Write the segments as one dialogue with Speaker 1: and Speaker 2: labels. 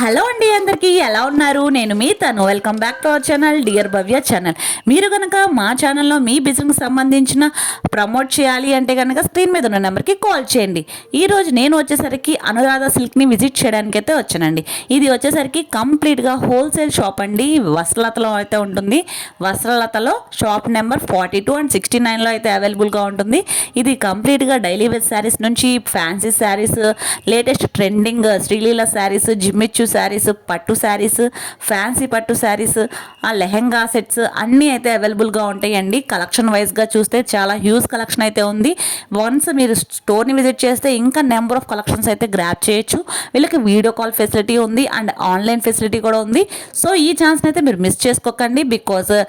Speaker 1: Hello అండి అందరికీ ఎలా ఉన్నారు? నేను మీ తను. Welcome back to our channel dear Bhavya channel మీరు కనుక మా ఛానల్లో మీ బిజినెస్ సంబంధించిన ప్రమోట్ చేయాలి అంటే కనుక స్క్రీన్ మీద ఉన్న నెంబర్కి కాల్ చేయండి. ఈరోజు నేను వచ్చేసరికి అనురాధ సిల్క్ని విజిట్ చేయడానికి అయితే వచ్చానండి. ఇది వచ్చేసరికి కంప్లీట్గా హోల్సేల్ షాప్ అండి. వస్త్రలతలో అయితే ఉంటుంది. వస్త్రలతలో shop number forty two and sixty నైన్లో అయితే అవైలబుల్గా ఉంటుంది. ఇది కంప్లీట్గా డైలీ వేర్ శారీస్ నుంచి fancy sarees latest trending Sreeleela sarees Jimmy Choo sarees పట్టు శారీస్ ఫ్యాన్సీ పట్టు శారీస్ ఆ లెహెంగా సెట్స్ అన్నీ అయితే అవైలబుల్గా ఉంటాయండి. కలెక్షన్ వైజ్గా చూస్తే చాలా హ్యూజ్ కలెక్షన్ అయితే ఉంది. వన్స్ మీరు స్టోర్ని విజిట్ చేస్తే ఇంకా నెంబర్ ఆఫ్ కలెక్షన్స్ అయితే గ్రాప్ చేయొచ్చు. వీళ్ళకి వీడియో కాల్ ఫెసిలిటీ ఉంది అండ్ ఆన్లైన్ ఫెసిలిటీ కూడా ఉంది. సో ఈ ఛాన్స్ని అయితే మీరు మిస్ చేసుకోకండి బికాజ్ uh,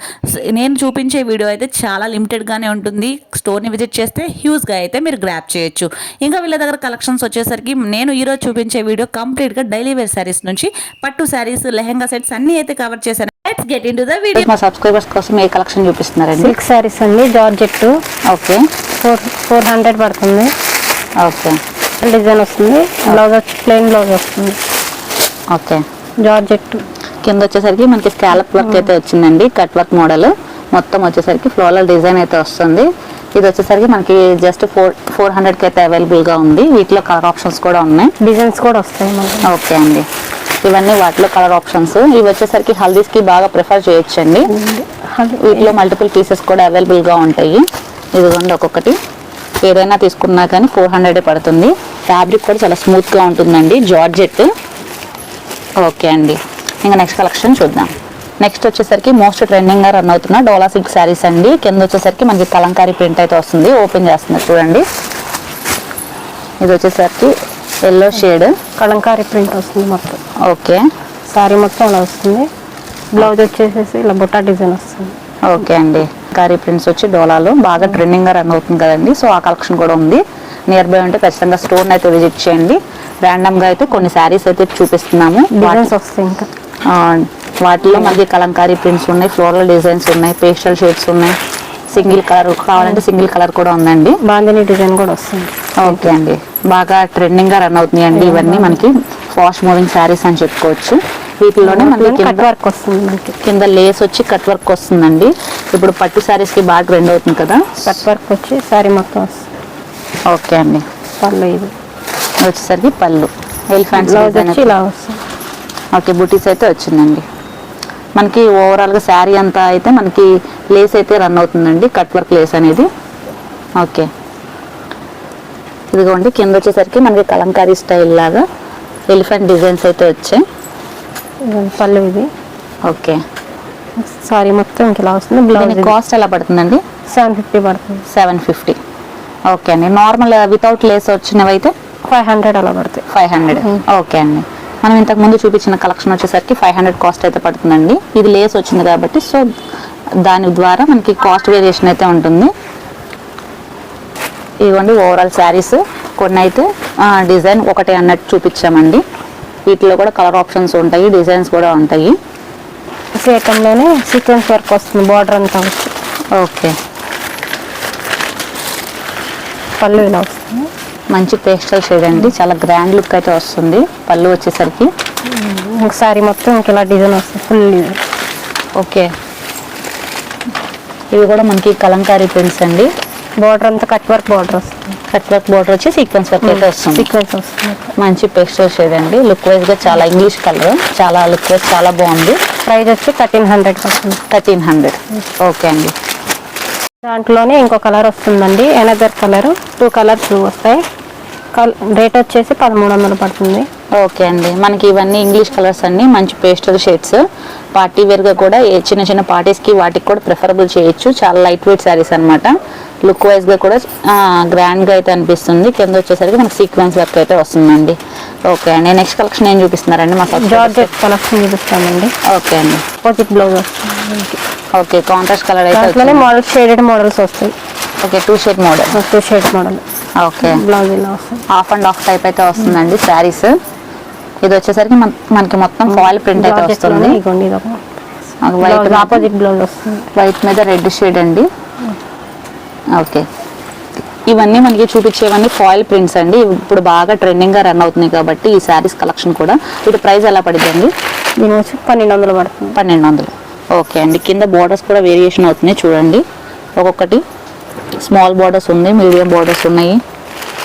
Speaker 1: నేను చూపించే వీడియో అయితే చాలా లిమిటెడ్గానే ఉంటుంది. స్టోర్ని విజిట్ చేస్తే హ్యూజ్గా అయితే మీరు గ్రాప్ చేయొచ్చు. ఇంకా వీళ్ళ దగ్గర కలెక్షన్స్ వచ్చేసరికి నేను ఈరోజు చూపించే వీడియో కంప్లీట్గా డైలీ వేర్ శారీస్ నుంచి పట్టు శారీస్ లెహెంగా సెట్స్ అన్నీ అయితే కవర్ చేశాను let's get into the video
Speaker 2: మా సబ్స్క్రైబర్స్ కోసం ఏ కలెక్షన్ చూపిస్తున్నారండి?
Speaker 3: సిల్క్ శారీస్ అండి georgette
Speaker 2: okay.
Speaker 3: Four four hundred పడుతుంది.
Speaker 2: ఓకే.
Speaker 3: డిజైన్ వస్తుంది. బ్లౌజ్ వచ్చి ప్లెయిన్ బ్లౌజ్ వస్తుంది.
Speaker 2: ఓకే.
Speaker 3: జార్జెట్
Speaker 2: కింద వచ్చేసరికి మనకి స్కాలప్ వర్క్ అయితే వచ్చిందండి కట్ వర్క్ మోడల్ మొత్తం వచ్చేసరికి ఫ్లోరల్ డిజైన్ అయితే వస్తుంది. ఇది వచ్చేసరికి మనకి జస్ట్ ఫోర్ ఫోర్ హండ్రెడ్కి అయితే అవైలబుల్గా ఉంది. వీటిలో కలర్ ఆప్షన్స్ కూడా ఉన్నాయి.
Speaker 3: డిజైన్స్ కూడా వస్తాయి
Speaker 2: ఓకే అండి. ఇవన్నీ వాటిలో కలర్ ఆప్షన్స్. ఇవి వచ్చేసరికి హల్దీస్కి బాగా ప్రిఫర్ చేయొచ్చండి. వీటిలో మల్టిపుల్ పీసెస్ కూడా అవైలబుల్గా ఉంటాయి. ఇదిగోండి ఒక్కొక్కటి. ఏదైనా తీసుకున్నా కానీ ఫోర్ హండ్రెడ్ పడుతుంది. ఫ్యాబ్రిక్ కూడా చాలా స్మూత్గా ఉంటుందండి. జార్జెట్. ఓకే అండి. ఇంకా నెక్స్ట్ కలెక్షన్ చూద్దాం. నెక్స్ట్ వచ్చేసరికి మోస్ట్ ట్రెండింగ్గా రన్ అవుతున్న డోలా సిల్క్ శారీస్ అండి. కింద వచ్చేసరికి మనకి కలంకారీ ప్రింట్ అయితే వస్తుంది. ఓపెన్ చేస్తుంది చూడండి. ఇది వచ్చేసరికి ఎల్లో షేడ్.
Speaker 3: కలంకారీ ప్రింట్ వస్తుంది మొత్తం.
Speaker 2: ఓకే.
Speaker 3: శారీ మొత్తం ఇలా వస్తుంది. బ్లౌజ్ వచ్చేసేసి ఇలా బుట్టా డిజైన్ వస్తుంది.
Speaker 2: ఓకే అండి. కారీ ప్రింట్స్ వచ్చి డోలాలో. బాగా ట్రెండింగ్గా రన్ అవుతుంది కదండి. సో ఆ కలెక్షన్ కూడా ఉంది. నియర్ బై ఉంటే ఖచ్చితంగా స్టోర్ అయితే విజిట్ చేయండి. ర్యాండమ్గా అయితే కొన్ని శారీస్ అయితే చూపిస్తున్నాము.
Speaker 3: డిజైన్స్ వస్తాయి ఇంకా.
Speaker 2: వాటిలో మనకి కలంకారీ ప్రింట్స్ ఉన్నాయి. ఫ్లోరల్ డిజైన్స్ ఉన్నాయి. పేస్టల్ షేడ్స్ ఉన్నాయి. సింగిల్ కలర్ కావాలంటే సింగిల్ కలర్ కూడా ఉందండి.
Speaker 3: బాందిని డిజైన్ కూడా వస్తుంది.
Speaker 2: ఓకే అండి. బాగా ట్రెండింగ్గా రన్ అవుతున్నాయి అండి ఇవన్నీ మనకి ఫాస్ట్ మూవింగ్ శారీస్ అని చెప్పుకోవచ్చు. వీటిలోనే మనకి
Speaker 3: కట్ వర్క్ వస్తుంది మనకి.
Speaker 2: కింద లేస్ వచ్చి కట్ వర్క్ వస్తుందండి. ఇప్పుడు పట్టు శారీస్కి బాగా ట్రెండ్ అవుతుంది కదా?
Speaker 3: కట్ వర్క్ వచ్చి శారీ మొత్తం వస్తుంది.
Speaker 2: ఓకే అండి.
Speaker 3: పళ్ళు ఇది
Speaker 2: వచ్చేసరికి పళ్ళు. ఎలిఫెంట్స్
Speaker 3: బ్లౌజ్ వచ్చి ఇలా వస్తుంది.
Speaker 2: ఓకే బుటీస్ అయితే వచ్చిందండి. మనకి ఓవరాల్గా శారీ అంతా అయితే మనకి లేస్ అయితే రన్ అవుతుందండి కట్ వర్క్ లేస్ అనేది. ఓకే. ఇదిగోండి కింద వచ్చేసరికి మనకి కలంకారీ స్టైల్ లాగా ఎలిఫెంట్ డిజైన్స్ అయితే వచ్చాయి.
Speaker 3: పళ్ళు ఇది
Speaker 2: ఓకే.
Speaker 3: శారీ మొత్తం ఇంక ఇలా వస్తుంది. బ్లౌజ్
Speaker 2: కాస్ట్ ఎలా పడుతుందండి?
Speaker 3: సెవెన్ ఫిఫ్టీ పడుతుంది.
Speaker 2: Seven fifty. ఓకే అండి. నార్మల్ వితౌట్ లేస్ వచ్చినవి అయితే
Speaker 3: ఫైవ్ హండ్రెడ్ అలా పడుతాయి
Speaker 2: ఫైవ్ హండ్రెడ్. ఓకే అండి. మనం ఇంతకు ముందు చూపించిన కలెక్షన్ వచ్చేసరికి ఫైవ్ హండ్రెడ్ కాస్ట్ అయితే పడుతుందండి. ఇది లేస్ వచ్చింది కాబట్టి సో దాని ద్వారా మనకి కాస్ట్ వేరియేషన్ అయితే ఉంటుంది. ఇదిగోండి ఓవరాల్ శారీస్ కొన్ని అయితే డిజైన్ ఒకటే అన్నట్టు చూపించామండి. వీటిలో కూడా కలర్ ఆప్షన్స్ ఉంటాయి డిజైన్స్ కూడా ఉంటాయి.
Speaker 3: సీకంలోనే సీక్వెన్స్ వర్క్ వస్తుంది బార్డర్ అంతా
Speaker 2: ఓకే.
Speaker 3: పళ్ళు ఇలా వస్తుంది
Speaker 2: మంచి పేస్టల్ షేడ్ అండి చాలా గ్రాండ్ లుక్ అయితే వస్తుంది పళ్ళు వచ్చేసరికి.
Speaker 3: ఇంక శారీ మొత్తం ఇంక ఇలా డిజైన్ వస్తుంది ఫుల్
Speaker 2: ఓకే. ఇవి కూడా మనకి కలంకారీ ప్రింట్స్ అండి.
Speaker 3: బార్డర్ అంతా కట్ వర్క్ బార్డర్ వస్తుంది.
Speaker 2: కట్ వర్క్ బోర్డర్ వచ్చి సీక్వెన్స్ వర్క్ అయితే వస్తుంది.
Speaker 3: సీక్వెన్స్ వస్తుంది.
Speaker 2: మంచి పేస్టల్ షేడ్ అండి లుక్ వైజ్గా చాలా ఇంగ్లీష్ కలర్ చాలా లుక్ వైజ్ చాలా బాగుంది.
Speaker 3: ప్రైస్ వచ్చి థర్టీన్ హండ్రెడ్ పడుతుంది
Speaker 2: థర్టీన్ హండ్రెడ్ ఓకే అండి.
Speaker 3: దాంట్లోనే ఇంకో కలర్ వస్తుందండి. ఎనదర్ కలర్ టూ కలర్స్ వస్తాయి. రేట్ వచ్చేసి పదమూడు వందలు పడుతుంది.
Speaker 2: ఓకే అండి. మనకి ఇవన్నీ ఇంగ్లీష్ కలర్స్ అండి మంచి పేస్టల్ షేడ్స్. పార్టీ వేర్గా కూడా చిన్న చిన్న పార్టీస్కి వాటికి కూడా ప్రిఫరబుల్ చేయొచ్చు. చాలా లైట్ వెయిట్ శారీస్ అనమాట లుక్ వైజ్గా కూడా గ్రాండ్గా అయితే అనిపిస్తుంది. కింద వచ్చేసరికి మనకి సీక్వెన్స్ వర్క్ అయితే వస్తుందండి. ఓకే అండి. నెక్స్ట్ కలెక్షన్ ఏం చూపిస్తున్నారండి? మా
Speaker 3: జార్జెట్ కలెక్షన్. చూపిస్తామండి.
Speaker 2: ఓకే అండి.
Speaker 3: Opposite blouse.
Speaker 2: Okay contrast colour అయితే.
Speaker 3: మోడల్ షేడెడ్ మోడల్స్ వస్తాయి.
Speaker 2: Okay two shade model
Speaker 3: two shade model
Speaker 2: okay.
Speaker 3: Blouse ఇలా వస్తుంది
Speaker 2: హాఫ్ అండ్ హాఫ్ టైప్ అయితే వస్తుందండి శారీస్. ఇది వచ్చేసరికి మన- మనకి మొత్తం ఫాయిల్ ప్రింట్ అయితే వస్తుంది. వైట్
Speaker 3: ఆపోజిట్ బ్లౌజ్ వస్తుంది.
Speaker 2: వైట్ మీద రెడ్ షేడ్ అండి. ఓకే. ఇవన్నీ మనకి చూపించేవన్నీ ఫాయిల్ ప్రింట్స్ అండి. ఇప్పుడు బాగా ట్రెండింగ్గా రన్ అవుతున్నాయి కాబట్టి ఈ శారీస్ కలెక్షన్ కూడా. వీటి ప్రైస్ ఎలా పడిందండి
Speaker 3: దీని వచ్చి పన్నెండు వందలు పడుతుంది.
Speaker 2: పన్నెండు వందలు. ఓకే అండి. కింద బార్డర్స్ కూడా వేరియేషన్ అవుతున్నాయి చూడండి. ఒక్కొక్కటి స్మాల్ బార్డర్స్ ఉంది మీడియం బార్డర్స్ ఉన్నాయి.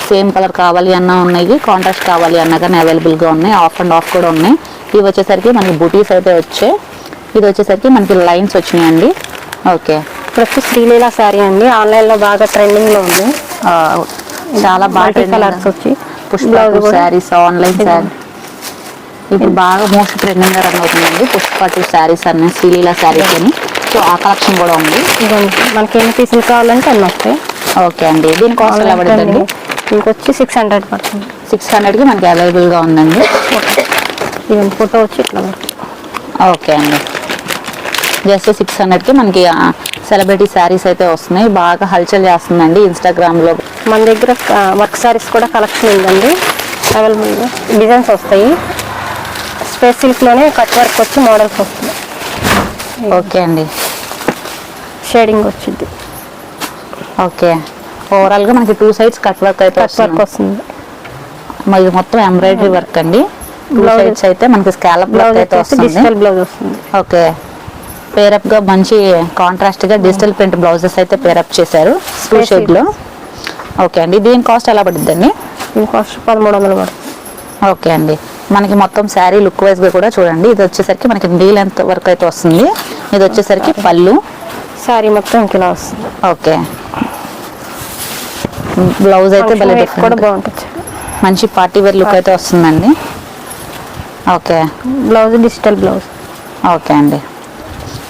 Speaker 2: సేమ్ కలర్ కావాలి అన్న ఉన్నాయి కాంట్రాస్ట్ కావాలి అన్న కానీ అవైలబుల్గా ఉన్నాయి ఆఫ్ అండ్ ఆఫ్ కూడా ఉన్నాయి. ఇవి వచ్చేసరికి మనకి బుటీస్ అయితే వచ్చాయి. ఇది వచ్చేసరికి మనకి లైన్స్ వచ్చినాయండి. ఓకే.
Speaker 3: వచ్చి శ్రీలీల శారీ అండి. ఆన్లైన్లో బాగా ట్రెండింగ్లో ఉంది
Speaker 2: చాలా బాగా
Speaker 3: కలర్స్ వచ్చి
Speaker 2: పుష్ప శారీస్ ఆన్లైన్ శారీ. ఇప్పుడు బాగా మోస్ట్ ట్రెండింగ్ రన్ అవుతుందండి పుష్ప టూ శారీస్ అన్ని శ్రీలీల శారీస్ అని. సో ఆ కలెక్షన్ కూడా ఉంది.
Speaker 3: మనకి ఎన్ని పీసులు కావాలంటే అన్ని వస్తాయి.
Speaker 2: ఓకే అండి. దీని కాస్ట్ ఎలా పడుతుందండి
Speaker 3: దీనికి వచ్చి సిక్స్ హండ్రెడ్ పడుతుంది.
Speaker 2: సిక్స్ హండ్రెడ్కి మనకి అవైలబుల్గా ఉందండి.
Speaker 3: ఇది ఫోటో వచ్చి ఇట్లా పడుతుంది.
Speaker 2: ఓకే అండి. జస్ట్ సిక్స్ హండ్రెడ్కి మనకి సెలబ్రిటీ శారీస్ అయితే వస్తున్నాయి. బాగా హల్చల్ చేస్తుందండి ఇన్స్టాగ్రామ్లో
Speaker 3: మన దగ్గర వర్క్ సారీస్ కూడా కలెక్షన్ ఉందండి. అవైలబుల్గా డిజైన్స్ వస్తాయి. స్పేస్ సిల్క్లోనే కట్ వర్క్ వచ్చి మోడల్స్ వస్తాయి.
Speaker 2: ఓకే అండి.
Speaker 3: షేడింగ్ వచ్చింది
Speaker 2: ఓకే. ఓవరాల్గా మనకి టూ సైడ్స్ కట్ వర్క్ అయితే
Speaker 3: కట్ వర్క్
Speaker 2: వస్తుంది. మరి మొత్తం ఎంబ్రాయిడరీ వర్క్ అండి. టూ సైడ్స్ అయితే మనకి స్కాలప్
Speaker 3: బ్లౌజ్
Speaker 2: అయితే వస్తుంది.
Speaker 3: డిజిటల్ బ్లౌజ్ వస్తుంది.
Speaker 2: ఓకే. పేరప్గా మంచి కాంట్రాస్ట్గా డిజిటల్ ప్రింట్ బ్లౌజెస్ అయితే పేరప్ చేశారు టూ
Speaker 3: Space
Speaker 2: షేడ్లో. ఓకే అండి. దీని కాస్ట్ ఎలా పడుతుందండి?
Speaker 3: దీని కాస్ట్ పదమూడు వందలు పడుతుంది.
Speaker 2: ఓకే అండి. మనకి మొత్తం శారీ లుక్ వైజ్గా కూడా చూడండి. ఇది వచ్చేసరికి మనకి నీ లెంత్ వరకు అయితే వస్తుంది. ఇది వచ్చేసరికి పళ్ళు.
Speaker 3: శారీ మొత్తం ఇంక ఇలా వస్తుంది.
Speaker 2: ఓకే. బ్లౌజ్ అయితే భలే
Speaker 3: కూడా బాగుంటుంది.
Speaker 2: మంచి పార్టీ వేర్ లుక్ అయితే వస్తుందండి. Okay.
Speaker 3: Blouse digital blouse.
Speaker 2: Okay అండి.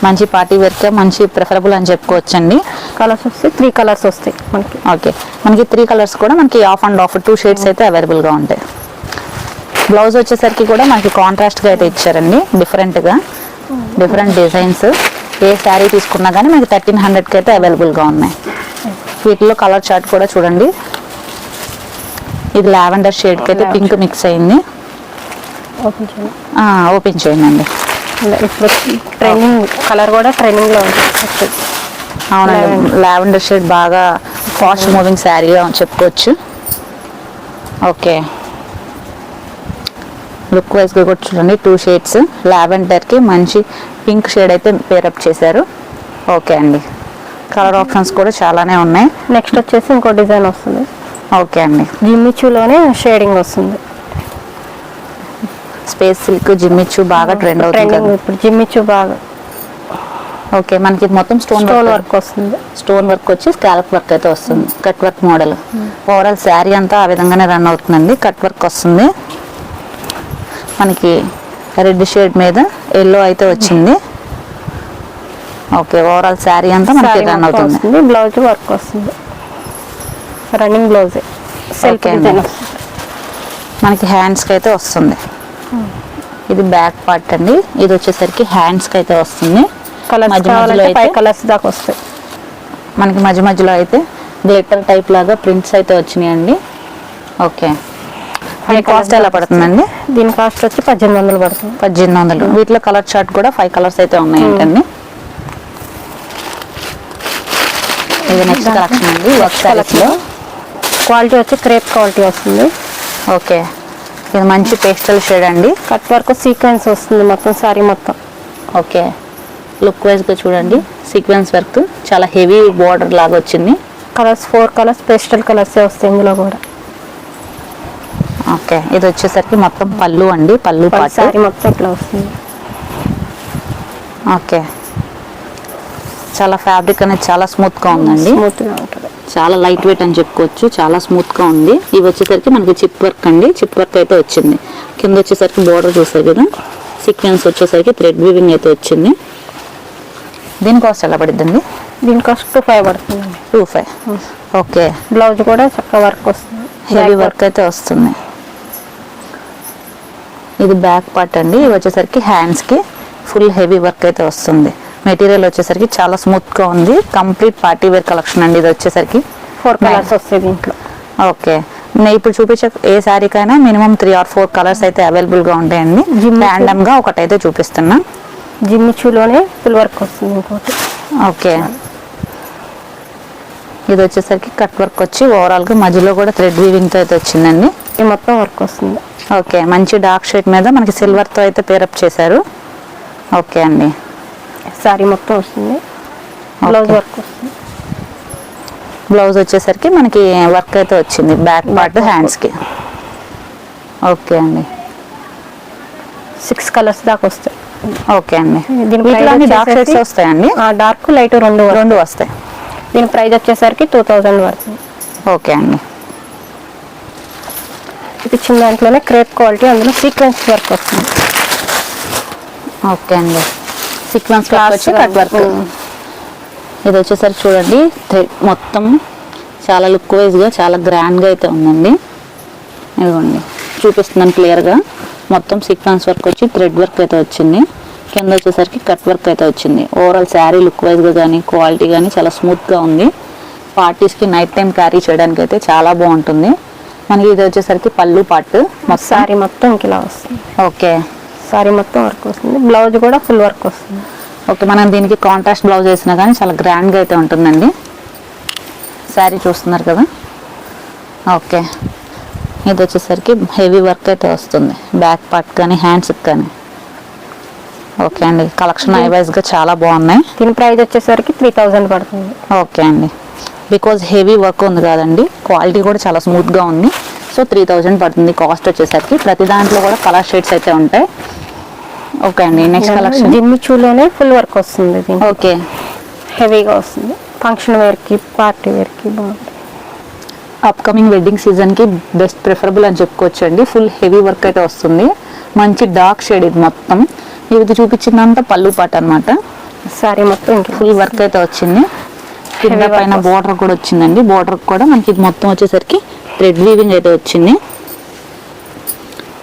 Speaker 2: మంచి పార్టీ వేర్కే మంచి ప్రిఫరబుల్ అని చెప్పుకోవచ్చండి.
Speaker 3: కలర్స్ వస్తాయి త్రీ కలర్స్ వస్తాయి మనకి.
Speaker 2: ఓకే. మనకి త్రీ కలర్స్ కూడా మనకి half and half two shades అయితే అవైలబుల్గా ఉంటాయి. బ్లౌజ్ వచ్చేసరికి కూడా మనకి కాంట్రాస్ట్గా అయితే ఇచ్చారండి. డిఫరెంట్గా డిఫరెంట్ డిజైన్స్ ఏ శారీ తీసుకున్నా కానీ మనకి థర్టీన్ హండ్రెడ్కి అయితే అవైలబుల్గా ఉన్నాయి. వీటిలో కలర్ చార్ట్ కూడా చూడండి. ఇది లావెండర్ షేడ్కి అయితే పింక్ మిక్స్ అయింది.
Speaker 3: ఓపెన్ చేయండి.
Speaker 2: అండి
Speaker 3: ఇప్పుడు ట్రైనింగ్ కలర్ కూడా ట్రైనింగ్లో ఉంటుంది
Speaker 2: అవునండి. లావెండర్ షేడ్ బాగా ఫాస్ట్ మూవింగ్ శారీగా చెప్పుకోవచ్చు. ఓకే. లుక్ వైజ్గా కూడా చూడండి. టూ షేడ్స్ లావెండర్కి మంచి పింక్ షేడ్ అయితే పేరప్ చేశారు. ఓకే అండి. కలర్ ఆప్షన్స్ కూడా చాలానే ఉన్నాయి.
Speaker 3: నెక్స్ట్ వచ్చేసి ఇంకో డిజైన్ వస్తుంది.
Speaker 2: ఓకే అండి.
Speaker 3: జిమ్మిచూలోనే షేడింగ్ వస్తుంది.
Speaker 2: స్పేస్ సిల్క్ జిమ్మిచ్చు బాగా ట్రెండ్ అవుతుంది.
Speaker 3: ఇప్పుడు జిమ్మిచూ బాగా.
Speaker 2: ఓకే మనకి ఇది మొత్తం స్టోన్
Speaker 3: స్టోన్
Speaker 2: వర్క్.
Speaker 3: వర్క్ వస్తుంది.
Speaker 2: స్టోన్ వర్క్ వచ్చి స్కాలప్ వర్క్ అయితే వస్తుంది. Cut work model. Overall saree అంతా ఆ విధంగానే రన్ అవుతుందండి. కట్ వర్క్ వస్తుంది. మనకి రెడ్ షేడ్ మీద ఎల్లో అయితే వచ్చింది. ఓకే ఓవరాల్ శారీ అంతా మనకి రన్ అవుతుంది.
Speaker 3: బ్లౌజ్ వర్క్ వస్తుంది. రన్నింగ్ బ్లౌజ్ సెల్ఫ్
Speaker 2: మనకి హ్యాండ్స్కి అయితే వస్తుంది. ఇది బ్యాక్ పార్ట్ అండి. ఇది వచ్చేసరికి హ్యాండ్స్కి అయితే వస్తుంది.
Speaker 3: కలర్స్ దాకా వస్తాయి.
Speaker 2: మనకి మధ్య మధ్యలో అయితే గ్లిటర్ టైప్ లాగా ప్రింట్స్ అయితే వచ్చినాయండి. ఓకే దీని కాస్ట్ ఎలా పడుతుందండి?
Speaker 3: దీని కాస్ట్ వచ్చి పద్దెనిమిది వందలు పడుతుంది.
Speaker 2: పద్దెనిమిది వందలు. వీటిలో కలర్ చార్ట్ కూడా ఫైవ్ కలర్స్ అయితే ఉన్నాయి ఏంటండి? ఇది నెక్స్ట్ కలెక్షన్ అండి వర్క్ సారీస్లో.
Speaker 3: క్వాలిటీ వచ్చి క్రేప్ క్వాలిటీ వస్తుంది.
Speaker 2: ఓకే ఇది మంచి పేస్టల్ షేడ్ అండి.
Speaker 3: కట్ వర్క్ సీక్వెన్స్ వస్తుంది మొత్తం సారీ మొత్తం.
Speaker 2: ఓకే లుక్ వైజ్గా చూడండి. సీక్వెన్స్ వర్క్ చాలా హెవీ బార్డర్ లాగా వచ్చింది.
Speaker 3: Colours four colours pastel colours వస్తాయి ఇందులో కూడా.
Speaker 2: ఓకే ఇది వచ్చేసరికి మొత్తం పళ్ళు అండి పళ్ళు
Speaker 3: సారీ మొత్తం ఇట్లా వస్తుంది?
Speaker 2: ఓకే. చాలా ఫ్యాబ్రిక్ అనేది చాలా స్మూత్గా ఉందండి చాలా లైట్ వెయిట్ అని చెప్పుకోవచ్చు చాలా స్మూత్గా ఉంది. ఇవి వచ్చేసరికి మనకి చిప్ వర్క్ అండి చిప్ వర్క్ అయితే వచ్చింది. కింద వచ్చేసరికి బోర్డర్ చూసారు కదా? సీక్వెన్స్ వచ్చేసరికి థ్రెడ్ వీవింగ్ అయితే వచ్చింది. దీని కాస్ట్ ఎలా పడుతుందండి?
Speaker 3: దీని కాస్ట్ టూ ఫైవ్ పడుతుంది
Speaker 2: టూ ఫైవ్ ఓకే.
Speaker 3: బ్లౌజ్ కూడా చక్కగా వర్క్ వస్తుంది.
Speaker 2: హెవీ వర్క్ అయితే వస్తుంది. ఇది బ్యాక్ పార్ట్ అండి. ఇవి వచ్చేసరికి హ్యాండ్స్కి ఫుల్ హెవీ వర్క్ అయితే వస్తుంది. మెటీరియల్ వచ్చేసరికి చాలా స్మూత్గా ఉంది. కంప్లీట్ పార్టీ వేర్ కలెక్షన్ అండి ఇది వచ్చేసరికి.
Speaker 3: ఫోర్ కలర్స్ వస్తాయి దీంట్లో.
Speaker 2: ఓకే నేను ఇప్పుడు చూపించే ఏ శారీకైనా minimum three or four colours అయితే అవైలబుల్గా ఉంటాయండి.
Speaker 3: Jimmy choo.
Speaker 2: ర్యాండమ్గా ఒకటైతే చూపిస్తున్నా.
Speaker 3: జిమ్మిచూలోనే ఫుల్ వర్క్ వస్తుంది ఇంకోటి.
Speaker 2: ఓకే ఇది వచ్చేసరికి కట్ వర్క్ వచ్చి ఓవరాల్గా మధ్యలో కూడా థ్రెడ్ వీవింగ్తో అయితే వచ్చిందండి.
Speaker 3: ఇది మొత్తం వర్క్ వస్తుంది.
Speaker 2: ఓకే మంచి డార్క్ షేడ్ మీద మనకి సిల్వర్తో అయితే పేరప్ చేశారు. ఓకే అండి.
Speaker 3: సారీ మొత్తం వస్తుంది. బ్లౌజ్ వర్క్ వస్తుంది.
Speaker 2: బ్లౌజ్ వచ్చేసరికి మనకి వర్క్ అయితే వచ్చింది బ్యాక్ పార్ట్ హ్యాండ్స్కి. ఓకే అండి.
Speaker 3: సిక్స్ కలర్స్ దాకా వస్తాయి.
Speaker 2: ఓకే అండి.
Speaker 3: దీని
Speaker 2: వీటిలో
Speaker 3: price
Speaker 2: డార్క్ షేడ్స్ వస్తాయండి?
Speaker 3: డార్క్ లైట్ రెండు.
Speaker 2: రెండు వస్తాయి.
Speaker 3: దీని ప్రైస్ వచ్చేసరికి టూ థౌజండ్ పడుతుంది
Speaker 2: ఓకే అండి.
Speaker 3: చిన్న దాంట్లోనే క్రేప్ క్వాలిటీ అందులో సీక్వెన్స్ వర్క్ వస్తుంది.
Speaker 2: ఓకే అండి. సీక్వెన్స్ వచ్చి కట్ వర్క్. ఇది వచ్చేసరికి చూడండి. మొత్తం చాలా లుక్ వైజ్గా చాలా గ్రాండ్గా అయితే ఉందండి. ఇదిగోండి. చూపిస్తున్నాను క్లియర్గా మొత్తం సీక్వెన్స్ వర్క్ వచ్చి థ్రెడ్ వర్క్ అయితే వచ్చింది. కింద వచ్చేసరికి కట్ వర్క్ అయితే వచ్చింది. ఓవరాల్ శారీ లుక్ వైజ్గా కానీ క్వాలిటీ కానీ చాలా స్మూత్గా ఉంది. పార్టీస్కి నైట్ టైం క్యారీ చేయడానికి అయితే చాలా బాగుంటుంది. మనకి ఇది వచ్చేసరికి పళ్ళు పాటు మొత్తం?
Speaker 3: సారీ మొత్తం ఇంక ఇలా వస్తుంది.
Speaker 2: ఓకే.
Speaker 3: సారీ మొత్తం వర్క్ వస్తుంది. బ్లౌజ్ కూడా ఫుల్ వర్క్ వస్తుంది.
Speaker 2: ఓకే మనం దీనికి కాంట్రాస్ట్ బ్లౌజ్ వేసినా కానీ చాలా గ్రాండ్గా అయితే ఉంటుందండి. శారీ చూస్తున్నారు కదా? ఓకే. ఇది వచ్చేసరికి హెవీ వర్క్ అయితే వస్తుంది. బ్యాక్ పార్ట్ కానీ హ్యాండ్స్కి కానీ. ఓకే అండి. కలెక్షన్ ఐవైజ్గా చాలా బాగున్నాయి.
Speaker 3: దీని ప్రైస్ వచ్చేసరికి త్రీ థౌజండ్ పడుతుంది.
Speaker 2: ఓకే అండి. బికాజ్ హెవీ వర్క్ ఉంది కదండి. క్వాలిటీ కూడా చాలా స్మూత్గా ఉంది. సో త్రీ థౌజండ్ పడుతుంది కాస్ట్ వచ్చేసరికి. ప్రతి దాంట్లో కూడా కలర్ షేడ్స్ అయితే ఉంటాయి. ఓకే అండి నెక్స్ట్ కలెక్షన్.
Speaker 3: జిమ్మి చూలోనే ఫుల్ వర్క్ వస్తుంది
Speaker 2: ఓకే.
Speaker 3: హెవీగా వస్తుంది. ఫంక్షన్ వేర్కి పార్టీ వేర్కి బాగుంటుంది.
Speaker 2: అప్కమింగ్ వెడ్డింగ్ సీజన్కి బెస్ట్ ప్రిఫరబుల్ అని చెప్పుకోవచ్చు అండి ఫుల్ హెవీ వర్క్ అయితే వస్తుంది. మంచి డార్క్ షేడ్ ఇది మొత్తం. ఇది చూపించిందంతా పళ్ళు పాట అనమాట
Speaker 3: సారీ మొత్తం
Speaker 2: ఫుల్ వర్క్ అయితే వచ్చింది. కింద పైన బోర్డర్ కూడా వచ్చిందండి. బోర్డర్ కూడా మనకి ఇది మొత్తం వచ్చేసరికి థ్రెడ్ వీవింగ్ అయితే వచ్చింది.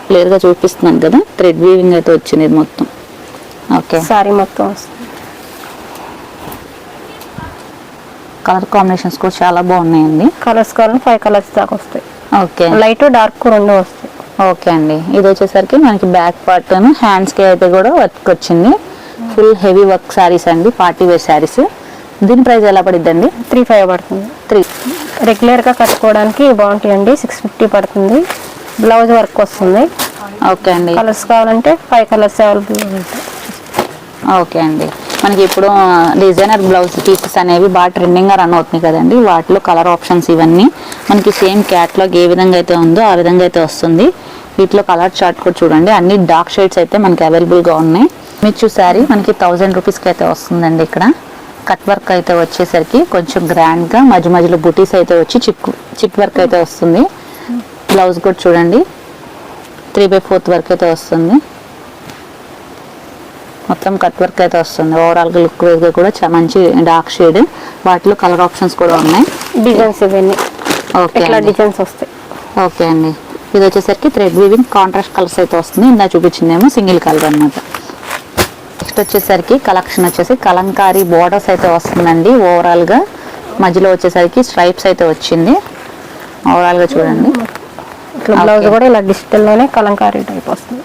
Speaker 2: క్లియర్గా చూపిస్తున్నాను కదా థ్రెడ్ వీవింగ్ అయితే వచ్చింది ఇది మొత్తం. ఓకే
Speaker 3: సారీ మొత్తం
Speaker 2: కలర్ కాంబినేషన్స్ కూడా చాలా బాగున్నాయండి.
Speaker 3: కలర్స్ కావాలని ఫైవ్ కలర్స్ దాకా వస్తాయి.
Speaker 2: ఓకే
Speaker 3: లైట్ డార్క్ రెండు వస్తాయి.
Speaker 2: ఓకే అండి. ఇది వచ్చేసరికి మనకి బ్యాక్ పార్ట్ హ్యాండ్స్కి అయితే కూడా వర్క్ వచ్చింది. ఫుల్ హెవీ వర్క్ శారీస్ అండి పార్టీ వేర్ శారీస్ దీని ప్రైస్ ఎలా పడిద్దండి?
Speaker 3: త్రీ ఫైవ్ పడుతుంది.
Speaker 2: త్రీ.
Speaker 3: రెగ్యులర్గా కట్టుకోవడానికి బాగుంటాయండి సిక్స్ ఫిఫ్టీ పడుతుంది. బ్లౌజ్ వర్క్ వస్తుంది.
Speaker 2: ఓకే అండి.
Speaker 3: కలర్స్ కావాలంటే ఫైవ్ కలర్స్ అవైలబుల్ ఉంటాయి.
Speaker 2: ఓకే అండి. మనకి ఇప్పుడు డిజైనర్ బ్లౌజ్ పీసెస్ అనేవి బాగా ట్రెండింగ్గా రన్ అవుతున్నాయి కదండి. వాటిలో కలర్ ఆప్షన్స్ ఇవన్నీ. మనకి సేమ్ క్యాట్లాగ్ ఏ విధంగా అయితే ఉందో ఆ విధంగా అయితే వస్తుంది. వీటిలో కలర్ చార్ట్ కూడా చూడండి. అన్ని డార్క్ షేడ్స్ అయితే మనకి అవైలబుల్గా ఉన్నాయి. మిచ్చు శారీ మనకి థౌజండ్ రూపీస్కి అయితే వస్తుందండి ఇక్కడ. కట్ వర్క్ అయితే వచ్చేసరికి కొంచెం గ్రాండ్గా మధ్య మధ్యలో బుటీస్ అయితే వచ్చి చిక్ చిక్ వర్క్ అయితే వస్తుంది. బ్లౌజ్ కూడా చూడండి. త్రీ బై ఫోర్త్ వర్క్ అయితే వస్తుంది. మొత్తం కట్ వర్క్ అయితే వస్తుంది. ఓవరాల్గా లుక్ వైజ్గా కూడా చాలా మంచి డార్క్ షేడ్ వాటిలో కలర్ ఆప్షన్స్ కూడా ఉన్నాయి.
Speaker 3: డిజైన్స్ ఇవన్నీ.
Speaker 2: ఓకే
Speaker 3: డిజైన్స్ వస్తాయి?
Speaker 2: ఓకే అండి. ఇది వచ్చేసరికి థ్రెడ్ వీవింగ్ కాంట్రాస్ట్ కలర్స్ అయితే వస్తుంది. ఇందా చూపించిందేమో సింగిల్ కలర్ అన్నమాట. నెక్స్ట్ వచ్చేసరికి కలెక్షన్ వచ్చేసి కలంకారీ బోర్డర్స్ అయితే వస్తుందండి. ఓవరాల్గా మధ్యలో వచ్చేసరికి స్ట్రైప్స్ అయితే వచ్చింది. ఓవరాల్గా చూడండి.
Speaker 3: బ్లౌజ్. కూడా ఇలా డిజిటల్లోనే కలంకారీ టైప్ వస్తుంది.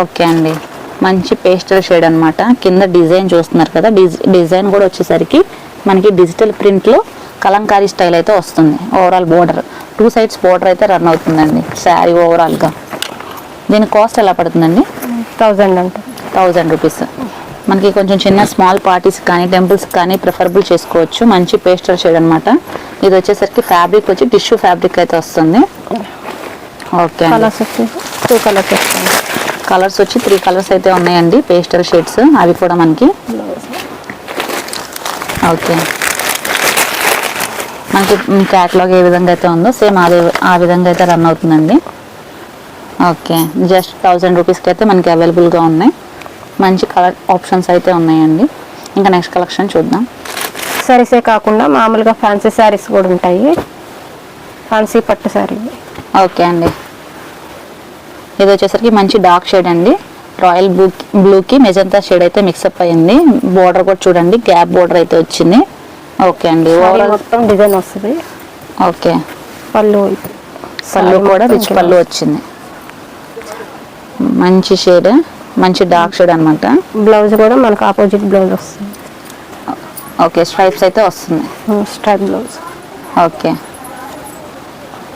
Speaker 2: ఓకే అండి. మంచి పేస్టల్ షేడ్ అన్నమాట. కింద డిజైన్ చూస్తున్నారు కదా. డిజ్- డిజైన్ కూడా వచ్చేసరికి మనకి డిజిటల్ ప్రింట్లో కలంకారీ స్టైల్ అయితే వస్తుంది. Overall border two sides border అయితే రన్ అవుతుందండి. శారీ ఓవరాల్గా దీని కాస్ట్ ఎలా పడుతుందండి?
Speaker 3: థౌజండ్ అంటే.
Speaker 2: Thousand rupees. మనకి కొంచెం చిన్న స్మాల్ పార్టీస్ కానీ టెంపుల్స్ కానీ ప్రిఫరబుల్ చేసుకోవచ్చు. మంచి పేస్టల్ షేడ్ అన్నమాట. ఇది వచ్చేసరికి ఫ్యాబ్రిక్ వచ్చి టిష్యూ ఫ్యాబ్రిక్ అయితే వస్తుంది. Okay
Speaker 3: colours two colours
Speaker 2: colours వచ్చి త్రీ కలర్స్ అయితే ఉన్నాయండి పేస్టల్ షేడ్స్. అవి కూడా మనకి. ఓకే. మనకి క్యాట్లాగ్ ఏ విధంగా అయితే ఉందో సేమ్ అదే ఆ విధంగా అయితే రన్ అవుతుందండి. ఓకే. జస్ట్ థౌజండ్ రూపీస్కి అయితే మనకి అవైలబుల్గా ఉన్నాయి. మంచి కలర్ ఆప్షన్స్ అయితే ఉన్నాయండి. ఇంకా నెక్స్ట్ కలెక్షన్ చూద్దాం.
Speaker 3: సారీసే కాకుండా మామూలుగా ఫ్యాన్సీ శారీస్ కూడా ఉంటాయి. ఫ్యాన్సీ పట్టు శారీ
Speaker 2: ఓకే అండి. ఇది వచ్చేసరికి మంచి డార్క్ షేడ్ అండి. రాయల్ బ్లూ బ్లూకి మెజంతా షేడ్ అయితే మిక్సప్ అయింది. బోర్డర్ కూడా చూడండి గ్యాప్ బోర్డర్ అయితే వచ్చింది. ఓకే అండి.
Speaker 3: మొత్తం డిజైన్ వస్తుంది.
Speaker 2: ఓకే.
Speaker 3: పళ్ళు
Speaker 2: పళ్ళు కూడా రిచ్ పళ్ళు వచ్చింది. మంచి షేడ్ మంచి డార్క్ షేడ్ అన్నమాట.
Speaker 3: బ్లౌజ్ కూడా మనకు ఆపోజిట్ బ్లౌజ్ వస్తుంది.
Speaker 2: ఓకే స్ట్రైప్స్ అయితే వస్తుంది.
Speaker 3: Stripe blouse
Speaker 2: okay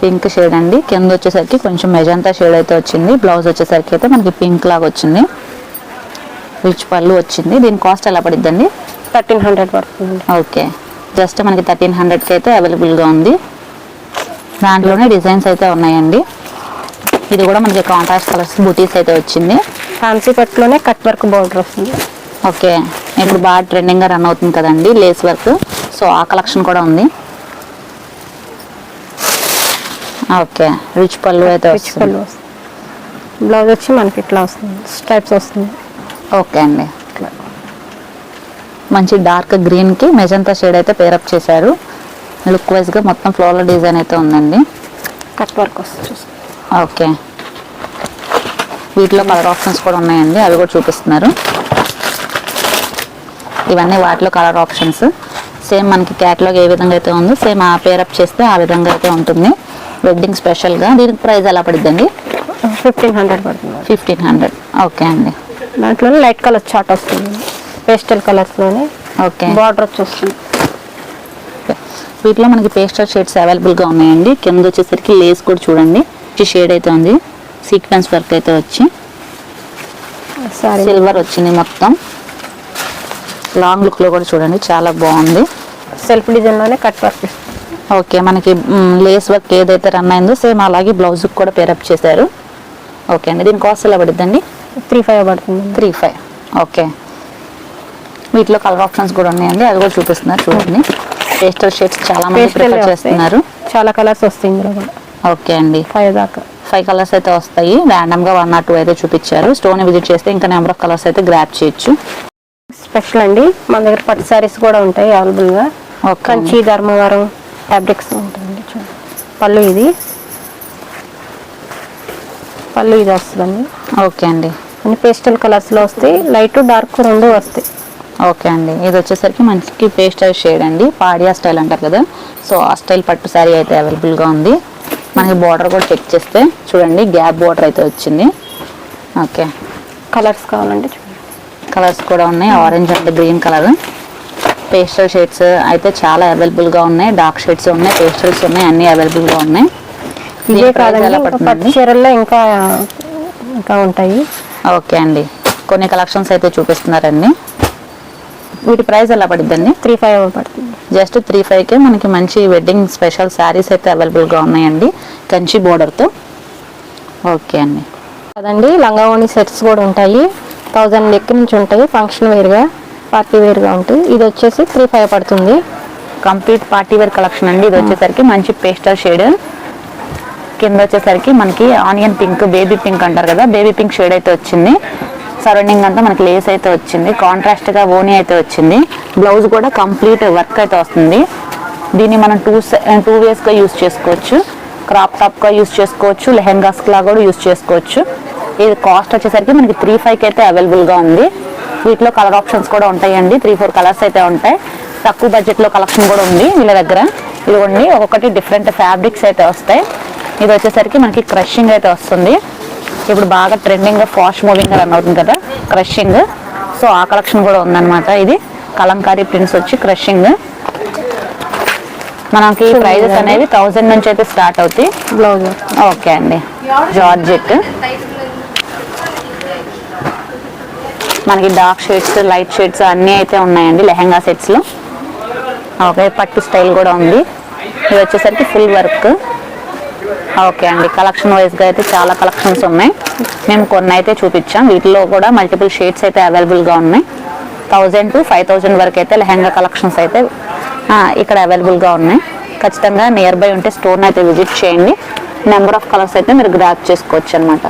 Speaker 2: pink shade అండి. కింద వచ్చేసరికి కొంచెం మెజంతా షేడ్ అయితే వచ్చింది. బ్లౌజ్ వచ్చేసరికి అయితే మనకి పింక్ లాగా వచ్చింది. రిచ్ పళ్ళు వచ్చింది. దీని కాస్ట్ ఎలా పడిద్దండి?
Speaker 3: థర్టీన్ హండ్రెడ్ పడుతుంది
Speaker 2: ఓకే జస్ట్ మనకి థర్టీన్ హండ్రెడ్కి అయితే అవైలబుల్గా ఉంది. దాంట్లోనే డిజైన్స్ అయితే ఉన్నాయండి. ఇది కూడా మనకి కాంట్రాస్ట్ కలర్స్ బుటీస్ అయితే వచ్చింది.
Speaker 3: ఫ్యాన్సీ పట్టులోనే కట్ వర్క్ బోర్డర్ వస్తుంది.
Speaker 2: ఓకే. ఇప్పుడు బాగా ట్రెండింగ్గా రన్ అవుతుంది కదండి లేస్ వర్క్. సో ఆ కలెక్షన్ కూడా ఉంది. ఓకే. రిచ్ పళ్ళు అయితే
Speaker 3: రిచ్ పళ్ళు వస్తుంది. బ్లౌజ్ వచ్చి మనకి ఇట్లా వస్తుంది. స్ట్రైప్స్ వస్తుంది.
Speaker 2: ఓకే అండి. మంచి డార్క్ గ్రీన్కి మెజంతా షేడ్ అయితే పేరప్ చేశారు. లుక్ వైజ్గా మొత్తం ఫ్లోరల్ డిజైన్ అయితే ఉందండి.
Speaker 3: కట్ వర్క్ వస్తుంది.
Speaker 2: ఓకే. వీటిలో కలర్ ఆప్షన్స్ కూడా ఉన్నాయండి. అవి కూడా చూపిస్తున్నారు. ఇవన్నీ వాటిలో కలర్ ఆప్షన్స్. సేమ్ మనకి క్యాట్లాగ్ ఏ విధంగా అయితే ఉందో సేమ్ ఆ పేరప్ చేస్తే ఆ విధంగా అయితే ఉంటుంది. వెడ్డింగ్ స్పెషల్గా దీనికి ప్రైస్ ఎలా పడుద్దండి?
Speaker 3: ఫిఫ్టీన్ హండ్రెడ్ పడుతుంది.
Speaker 2: Fifteen hundred. ఓకే అండి.
Speaker 3: దాంట్లోనే లైట్ కలర్ చాట్ వస్తుంది. పేస్టల్ కలర్స్లోనే
Speaker 2: ఓకే.
Speaker 3: బార్డర్ వచ్చి వస్తుంది
Speaker 2: వీటిలో మనకి పేస్టల్ షేడ్స్ అవైలబుల్గా ఉన్నాయండి. కింద వచ్చేసరికి లేస్ కూడా చూడండి. షేడ్ అయితే ఉంది. సీక్వెన్స్ వర్క్ అయితే వచ్చి
Speaker 3: సారీ.
Speaker 2: సిల్వర్ వచ్చింది మొత్తం. లాంగ్ లుక్లో కూడా చూడండి చాలా బాగుంది.
Speaker 3: సెల్ఫ్ డిజైన్లోనే కట్ వర్క్.
Speaker 2: ఓకే మనకి లేస్ వర్క్ ఏదైతే రన్ అయిందో సేమ్ అలాగే బ్లౌజ్ కూడా పేరప్ చేశారు. ఓకే అండి దీని కాస్ట్ ఎలా పడుద్దండి?
Speaker 3: త్రీ ఫైవ్ పడుతుంది.
Speaker 2: Three five okay. వీటిలో కలర్ ఆప్షన్స్ కూడా ఉన్నాయండి అవి కూడా చూపిస్తున్నారు చూడండి. పేస్టల్ షేడ్స్ చాలా మంది ప్రిఫర్ చేస్తున్నారు.
Speaker 3: చాలా కలర్స్ వస్తాయి ఇందులో కూడా.
Speaker 2: ఓకే అండి.
Speaker 3: ఫైవ్ దాకా.
Speaker 2: ఫైవ్ కలర్స్ అయితే వస్తాయి. ర్యాండమ్గా వన్ ఆర్ టూ అయితే చూపించారు. స్టోన్ విజిట్ చేస్తే ఇంకా నెంబర్ ఆఫ్ కలర్స్ అయితే గ్రాప్ చేయొచ్చు.
Speaker 3: స్పెషల్ అండి. మన దగ్గర పట్టు సారీస్ కూడా ఉంటాయి అవైలబుల్గా
Speaker 2: ఓకే
Speaker 3: కంచి ధర్మవరం ఫ్యాబ్రిక్స్ ఉంటాయండి పళ్ళు ఇది. పళ్ళు ఇది వస్తుందండి.
Speaker 2: ఓకే అండి.
Speaker 3: అన్ని పేస్టల్ కలర్స్లో వస్తాయి. లైట్ డార్క్ రెండు వస్తాయి.
Speaker 2: ఓకే అండి. ఇది వచ్చేసరికి మంచి పేస్టల్ షేడ్ అండి. పాడియా స్టైల్ అంటారు కదా. సో ఆ స్టైల్ పట్టు శారీ అయితే అవైలబుల్గా ఉంది. మనకి బార్డర్ కూడా చెక్ చేస్తే చూడండి గ్యాప్ బార్డర్ అయితే వచ్చింది. ఓకే
Speaker 3: కలర్స్ కావాలంటే చూడండి.
Speaker 2: కలర్స్ కూడా ఉన్నాయి. Orange and green colour pastel shades అయితే చాలా అవైలబుల్గా ఉన్నాయి. డార్క్ షేడ్స్ ఉన్నాయి పేస్టల్స్ ఉన్నాయి అన్నీ అవైలబుల్గా ఉన్నాయి.
Speaker 3: కాదండి? చీరల్లో ఇంకా ఇంకా ఉంటాయి.
Speaker 2: ఓకే అండి. కొన్ని కలెక్షన్స్ అయితే చూపిస్తున్నారండి. వీటి ప్రైస్ ఎలా పడుద్దండి?
Speaker 3: త్రీ ఫైవ్ పడుతుంది.
Speaker 2: జస్ట్ త్రీ ఫైవ్కే మనకి మంచి వెడ్డింగ్ స్పెషల్ శారీస్ అయితే అవైలబుల్గా ఉన్నాయండి. కంచి బోర్డర్తో ఓకే అండి.
Speaker 3: కదండి లంగావోణి సెట్స్ కూడా ఉంటాయి. థౌజండ్ లెక్క నుంచి ఉంటాయి. ఫంక్షన్ వేర్గా పార్టీ వేర్గా ఉంటాయి. ఇది వచ్చేసి త్రీ ఫైవ్ పడుతుంది.
Speaker 2: కంప్లీట్ పార్టీ వేర్ కలెక్షన్ అండి. ఇది వచ్చేసరికి మంచి పేస్టల్ షేడ్ కింద వచ్చేసరికి మనకి ఆనియన్ పింక్ బేబీ పింక్ అంటారు కదా బేబీ పింక్ షేడ్ అయితే వచ్చింది. సరౌండింగ్ అంతా మనకి లేస్ అయితే వచ్చింది. కాంట్రాస్ట్గా ఓనీ అయితే వచ్చింది. బ్లౌజ్ కూడా కంప్లీట్ వర్క్ అయితే వస్తుంది. దీన్ని మనం టూ టూ వేస్గా యూస్ చేసుకోవచ్చు. క్రాప్ టాప్గా యూస్ చేసుకోవచ్చు. లెహెంగాస్ లా కూడా యూస్ చేసుకోవచ్చు. ఇది కాస్ట్ వచ్చేసరికి మనకి త్రీ ఫైవ్ అయితే అవైలబుల్గా ఉంది. వీటిలో కలర్ ఆప్షన్స్ కూడా ఉంటాయండి. త్రీ ఫోర్ కలర్స్ అయితే ఉంటాయి. తక్కువ బడ్జెట్లో కలెక్షన్ కూడా ఉంది వీళ్ళ దగ్గర. ఇదిగోండి ఒక్కొక్కటి డిఫరెంట్ ఫ్యాబ్రిక్స్ అయితే వస్తాయి. ఇది వచ్చేసరికి మనకి క్రషింగ్ అయితే వస్తుంది. ఇప్పుడు బాగా ట్రెండింగ్ ఫాస్ట్ మూవింగ్ రన్ అవుతుంది కదా క్రషింగ్ సో ఆ కలెక్షన్ కూడా ఉందన్నమాట ఇది. కలంకారీ ప్రింట్స్ వచ్చి క్రషింగ్ మనకి ప్రైజెస్ అనేవి థౌజండ్ నుంచి అయితే స్టార్ట్ అవుతాయి.
Speaker 3: బ్లౌజ్
Speaker 2: ఓకే అండి. జార్జెట్ మనకి డార్క్ షేడ్స్ లైట్ షేడ్స్ అన్నీ అయితే ఉన్నాయండి లెహంగా సెట్స్లో ఓకే పట్టు స్టైల్ కూడా ఉంది. ఇది వచ్చేసరికి ఫుల్ వర్క్ ఓకే అండి. కలెక్షన్ వైజ్గా అయితే చాలా కలెక్షన్స్ ఉన్నాయి. మేము కొన్ని అయితే చూపించాం. వీటిలో కూడా మల్టిపుల్ షేడ్స్ అయితే అవైలబుల్గా ఉన్నాయి. థౌజండ్ టు ఫైవ్ థౌజండ్ వరకు అయితే లెహంగా కలెక్షన్స్ అయితే ఇక్కడ అవైలబుల్గా ఉన్నాయి. ఖచ్చితంగా నియర్ బై ఉంటే స్టోర్ని అయితే విజిట్ చేయండి. నెంబర్ ఆఫ్ కలర్స్ అయితే మీరు గ్రాప్ చేసుకోవచ్చు అనమాట